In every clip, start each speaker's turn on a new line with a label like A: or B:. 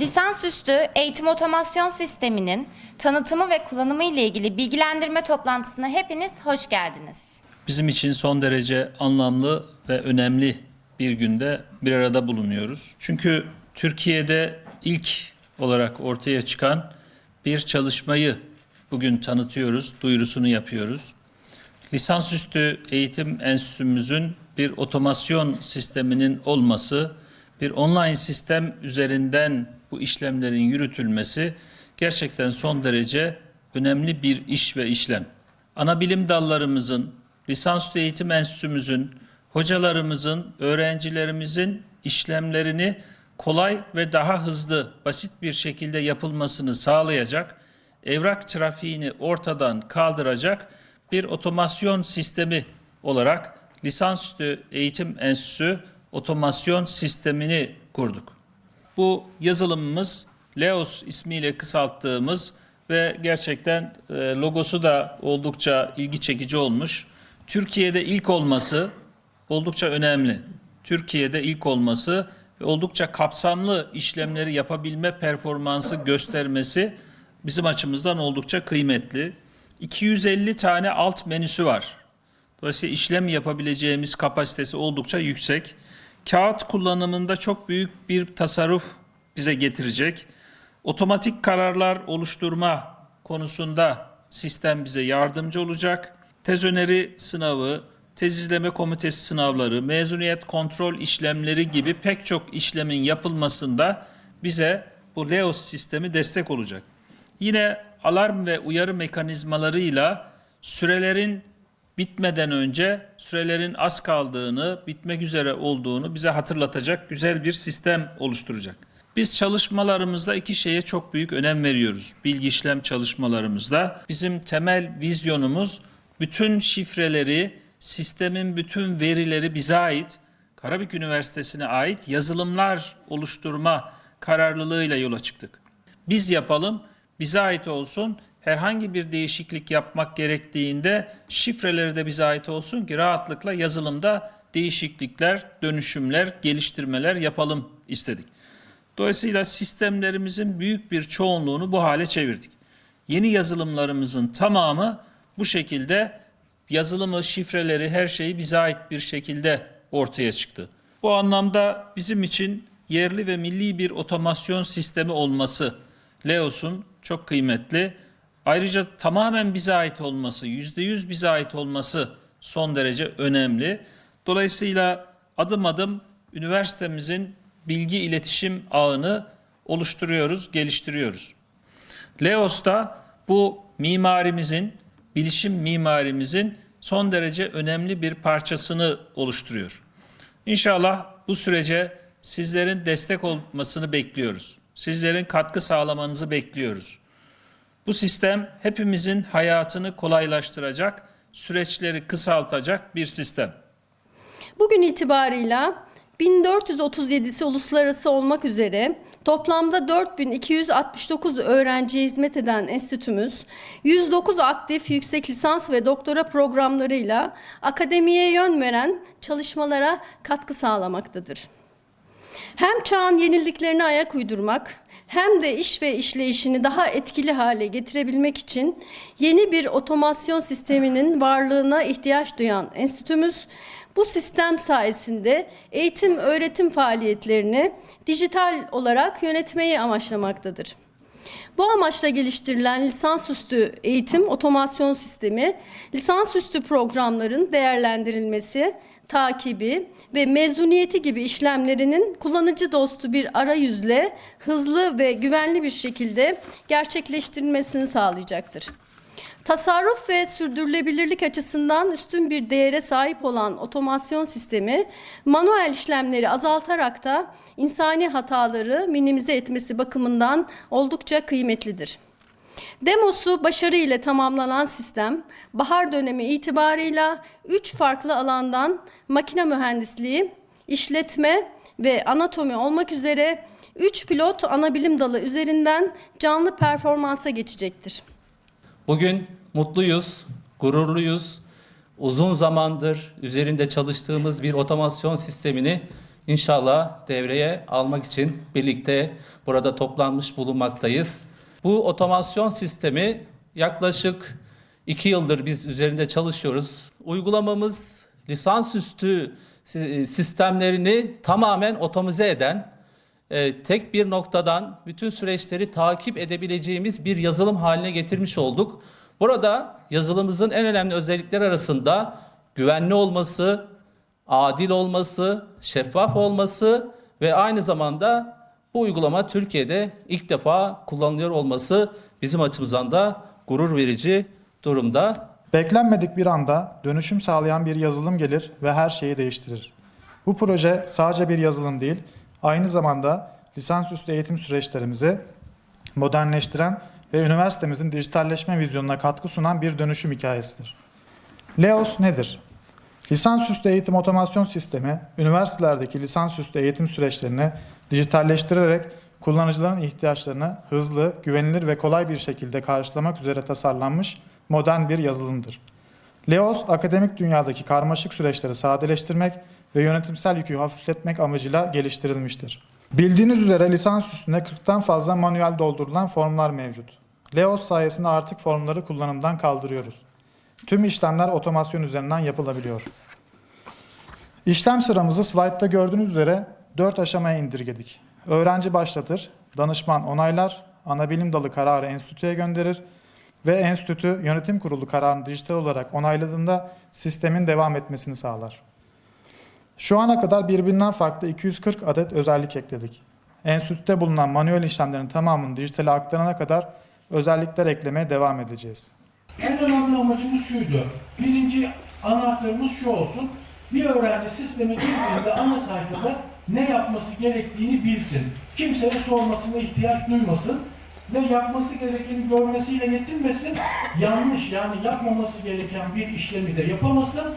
A: Lisansüstü eğitim otomasyon sisteminin tanıtımı ve kullanımı ile ilgili bilgilendirme toplantısına hepiniz hoş geldiniz.
B: Bizim için son derece anlamlı ve önemli bir günde bir arada bulunuyoruz. Çünkü Türkiye'de ilk olarak ortaya çıkan bir çalışmayı bugün tanıtıyoruz, duyurusunu yapıyoruz. Lisansüstü Eğitim Enstitümüzün bir otomasyon sisteminin olması, bir online sistem üzerinden bu işlemlerin yürütülmesi gerçekten son derece önemli bir iş ve işlem. Ana bilim dallarımızın, lisansüstü eğitim enstitümüzün, hocalarımızın, öğrencilerimizin işlemlerini kolay ve daha hızlı, basit bir şekilde yapılmasını sağlayacak, evrak trafiğini ortadan kaldıracak bir otomasyon sistemi olarak lisansüstü eğitim enstitüsü otomasyon sistemini kurduk. Bu yazılımımız Leos ismiyle kısalttığımız ve gerçekten e, logosu da oldukça ilgi çekici olmuş. Türkiye'de ilk olması oldukça önemli. Türkiye'de ilk olması ve oldukça kapsamlı işlemleri yapabilme performansı göstermesi bizim açımızdan oldukça kıymetli. 250 tane alt menüsü var. Dolayısıyla işlem yapabileceğimiz kapasitesi oldukça yüksek. Kağıt kullanımında çok büyük bir tasarruf bize getirecek. Otomatik kararlar oluşturma konusunda sistem bize yardımcı olacak. Tez öneri sınavı, tez izleme komitesi sınavları, mezuniyet kontrol işlemleri gibi pek çok işlemin yapılmasında bize bu LEOS sistemi destek olacak. Yine alarm ve uyarı mekanizmalarıyla sürelerin bitmeden önce sürelerin az kaldığını, bitmek üzere olduğunu bize hatırlatacak güzel bir sistem oluşturacak. Biz çalışmalarımızda iki şeye çok büyük önem veriyoruz. Bilgi işlem çalışmalarımızda bizim temel vizyonumuz bütün şifreleri, sistemin bütün verileri bize ait, Karabük Üniversitesi'ne ait yazılımlar oluşturma kararlılığıyla yola çıktık. Biz yapalım, bize ait olsun. Herhangi bir değişiklik yapmak gerektiğinde şifreleri de bize ait olsun ki rahatlıkla yazılımda değişiklikler, dönüşümler, geliştirmeler yapalım istedik. Dolayısıyla sistemlerimizin büyük bir çoğunluğunu bu hale çevirdik. Yeni yazılımlarımızın tamamı bu şekilde yazılımı, şifreleri, her şeyi bize ait bir şekilde ortaya çıktı. Bu anlamda bizim için yerli ve milli bir otomasyon sistemi olması Leos'un çok kıymetli. Ayrıca tamamen bize ait olması, yüzde yüz bize ait olması son derece önemli. Dolayısıyla adım adım üniversitemizin bilgi iletişim ağını oluşturuyoruz, geliştiriyoruz. Leos da bu mimarimizin, bilişim mimarimizin son derece önemli bir parçasını oluşturuyor. İnşallah bu sürece sizlerin destek olmasını bekliyoruz. Sizlerin katkı sağlamanızı bekliyoruz. Bu sistem hepimizin hayatını kolaylaştıracak, süreçleri kısaltacak bir sistem.
C: Bugün itibarıyla 1437'si uluslararası olmak üzere toplamda 4269 öğrenciye hizmet eden enstitümüz 109 aktif yüksek lisans ve doktora programlarıyla akademiye yön veren çalışmalara katkı sağlamaktadır. Hem çağın yeniliklerine ayak uydurmak hem de iş ve işleyişini daha etkili hale getirebilmek için yeni bir otomasyon sisteminin varlığına ihtiyaç duyan enstitümüz bu sistem sayesinde eğitim öğretim faaliyetlerini dijital olarak yönetmeyi amaçlamaktadır. Bu amaçla geliştirilen lisansüstü eğitim otomasyon sistemi, lisansüstü programların değerlendirilmesi, takibi ve mezuniyeti gibi işlemlerinin kullanıcı dostu bir arayüzle hızlı ve güvenli bir şekilde gerçekleştirilmesini sağlayacaktır. Tasarruf ve sürdürülebilirlik açısından üstün bir değere sahip olan otomasyon sistemi, manuel işlemleri azaltarak da insani hataları minimize etmesi bakımından oldukça kıymetlidir. Demosu başarıyla tamamlanan sistem, bahar dönemi itibarıyla üç farklı alandan makine mühendisliği, işletme ve anatomi olmak üzere üç pilot ana bilim dalı üzerinden canlı performansa geçecektir.
D: Bugün mutluyuz, gururluyuz. Uzun zamandır üzerinde çalıştığımız bir otomasyon sistemini inşallah devreye almak için birlikte burada toplanmış bulunmaktayız. Bu otomasyon sistemi yaklaşık iki yıldır biz üzerinde çalışıyoruz. Uygulamamız lisansüstü si- sistemlerini tamamen otomize eden, e, tek bir noktadan bütün süreçleri takip edebileceğimiz bir yazılım haline getirmiş olduk. Burada yazılımımızın en önemli özellikleri arasında güvenli olması, adil olması, şeffaf olması ve aynı zamanda bu uygulama Türkiye'de ilk defa kullanılıyor olması bizim açımızdan da gurur verici durumda.
E: Beklenmedik bir anda dönüşüm sağlayan bir yazılım gelir ve her şeyi değiştirir. Bu proje sadece bir yazılım değil, aynı zamanda lisansüstü eğitim süreçlerimizi modernleştiren ve üniversitemizin dijitalleşme vizyonuna katkı sunan bir dönüşüm hikayesidir. LEOS nedir? Lisansüstü eğitim otomasyon sistemi, üniversitelerdeki lisansüstü eğitim süreçlerini dijitalleştirerek kullanıcıların ihtiyaçlarını hızlı, güvenilir ve kolay bir şekilde karşılamak üzere tasarlanmış modern bir yazılımdır. LEOS, akademik dünyadaki karmaşık süreçleri sadeleştirmek ve yönetimsel yükü hafifletmek amacıyla geliştirilmiştir. Bildiğiniz üzere lisans üstünde 40'tan fazla manuel doldurulan formlar mevcut. LEOS sayesinde artık formları kullanımdan kaldırıyoruz. Tüm işlemler otomasyon üzerinden yapılabiliyor. İşlem sıramızı slaytta gördüğünüz üzere 4 aşamaya indirgedik. Öğrenci başlatır, danışman onaylar, anabilim dalı kararı enstitüye gönderir ve enstitü yönetim kurulu kararını dijital olarak onayladığında sistemin devam etmesini sağlar. Şu ana kadar birbirinden farklı 240 adet özellik ekledik. Enstitüde bulunan manuel işlemlerin tamamını dijitale aktarana kadar özellikler eklemeye devam edeceğiz.
F: En önemli amacımız şuydu. Birinci anahtarımız şu olsun. Bir öğrenci sisteme girdiğinde ana sayfada ne yapması gerektiğini bilsin. Kimseye sormasına ihtiyaç duymasın ve yapması gerekeni görmesiyle yetinmesin. Yanlış yani yapmaması gereken bir işlemi de yapamasın.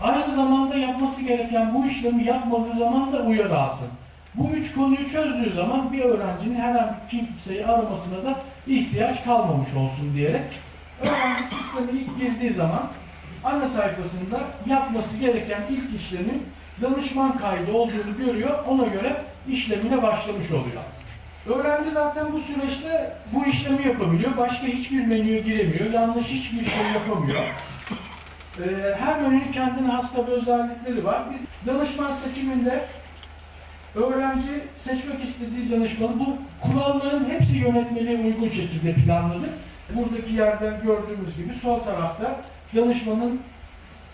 F: Aynı zamanda yapması gereken bu işlemi yapmadığı zaman da uyarı alsın. Bu üç konuyu çözdüğü zaman bir öğrencinin herhangi kimseyi aramasına da ihtiyaç kalmamış olsun diyerek öğrenci sisteme ilk girdiği zaman ana sayfasında yapması gereken ilk işlemin danışman kaydı olduğunu görüyor. Ona göre işlemine başlamış oluyor. Öğrenci zaten bu süreçte bu işlemi yapabiliyor. Başka hiçbir menüye giremiyor. Yanlış hiçbir şey yapamıyor. Ee, her menünün kendine has tabi özellikleri var. Biz danışman seçiminde öğrenci seçmek istediği danışmanı bu kuralların hepsi yönetmeliğe uygun şekilde planladık. Buradaki yerden gördüğümüz gibi sol tarafta danışmanın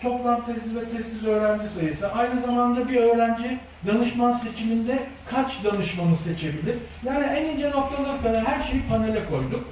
F: toplam tezli ve testsiz öğrenci sayısı. Aynı zamanda bir öğrenci danışman seçiminde kaç danışmanı seçebilir? Yani en ince noktalara kadar her şeyi panele koyduk.